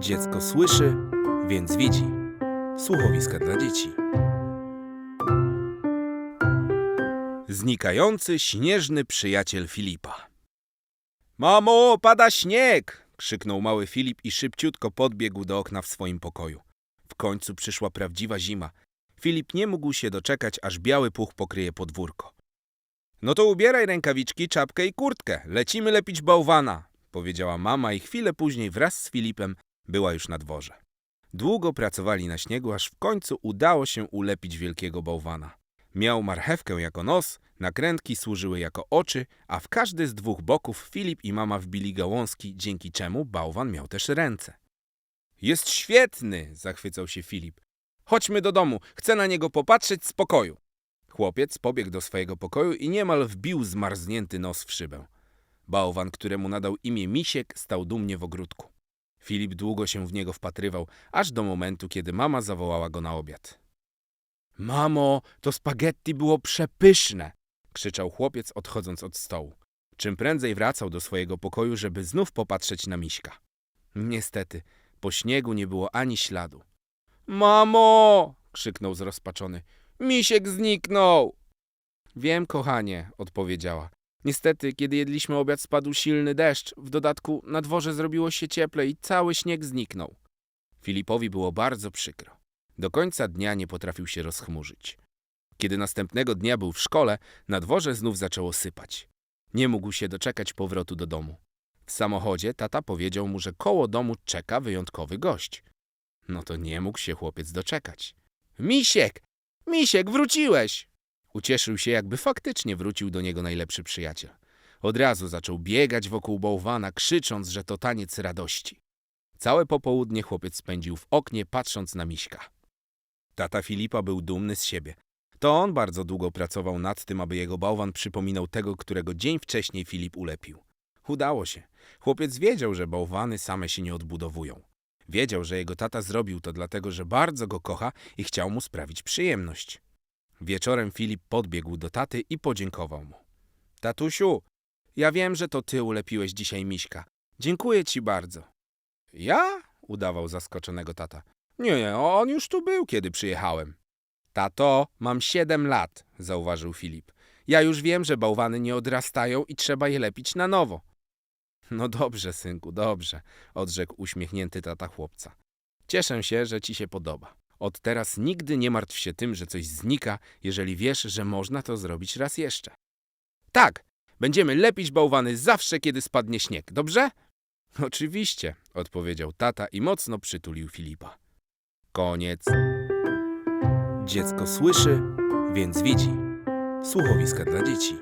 Dziecko słyszy, więc widzi. Słuchowiska dla dzieci. Znikający śnieżny przyjaciel Filipa. Mamo, pada śnieg! krzyknął mały Filip i szybciutko podbiegł do okna w swoim pokoju. W końcu przyszła prawdziwa zima. Filip nie mógł się doczekać, aż biały puch pokryje podwórko. No to ubieraj rękawiczki, czapkę i kurtkę. Lecimy lepić bałwana, powiedziała mama i chwilę później wraz z Filipem była już na dworze. Długo pracowali na śniegu, aż w końcu udało się ulepić wielkiego bałwana. Miał marchewkę jako nos, nakrętki służyły jako oczy, a w każdy z dwóch boków Filip i mama wbili gałązki, dzięki czemu bałwan miał też ręce. Jest świetny, zachwycał się Filip. Chodźmy do domu, chcę na niego popatrzeć z pokoju. Chłopiec pobiegł do swojego pokoju i niemal wbił zmarznięty nos w szybę. Bałwan, któremu nadał imię Misiek, stał dumnie w ogródku. Filip długo się w niego wpatrywał, aż do momentu, kiedy mama zawołała go na obiad. Mamo, to spaghetti było przepyszne! krzyczał chłopiec, odchodząc od stołu. Czym prędzej wracał do swojego pokoju, żeby znów popatrzeć na miśka. Niestety, po śniegu nie było ani śladu. Mamo! krzyknął zrozpaczony. Misiek zniknął! Wiem, kochanie, odpowiedziała. Niestety, kiedy jedliśmy obiad, spadł silny deszcz. W dodatku na dworze zrobiło się cieple i cały śnieg zniknął. Filipowi było bardzo przykro. Do końca dnia nie potrafił się rozchmurzyć. Kiedy następnego dnia był w szkole, na dworze znów zaczęło sypać. Nie mógł się doczekać powrotu do domu. W samochodzie tata powiedział mu, że koło domu czeka wyjątkowy gość. No to nie mógł się chłopiec doczekać. Misiek! Misiek, wróciłeś! Ucieszył się, jakby faktycznie wrócił do niego najlepszy przyjaciel. Od razu zaczął biegać wokół bałwana, krzycząc, że to taniec radości. Całe popołudnie chłopiec spędził w oknie, patrząc na miśka. Tata Filipa był dumny z siebie. To on bardzo długo pracował nad tym, aby jego bałwan przypominał tego, którego dzień wcześniej Filip ulepił. Udało się. Chłopiec wiedział, że bałwany same się nie odbudowują. Wiedział, że jego tata zrobił to dlatego, że bardzo go kocha i chciał mu sprawić przyjemność. Wieczorem Filip podbiegł do taty i podziękował mu. Tatusiu, ja wiem, że to ty ulepiłeś dzisiaj miśka. Dziękuję ci bardzo. Ja? udawał zaskoczonego tata. Nie, on już tu był, kiedy przyjechałem. Tato, mam siedem lat, zauważył Filip. Ja już wiem, że bałwany nie odrastają i trzeba je lepić na nowo. No dobrze, synku, dobrze, odrzekł uśmiechnięty tata chłopca. Cieszę się, że ci się podoba. Od teraz nigdy nie martw się tym, że coś znika, jeżeli wiesz, że można to zrobić raz jeszcze. Tak, będziemy lepić bałwany zawsze, kiedy spadnie śnieg, dobrze? Oczywiście, odpowiedział tata i mocno przytulił Filipa. Koniec. Dziecko słyszy, więc widzi. Słuchowiska dla dzieci.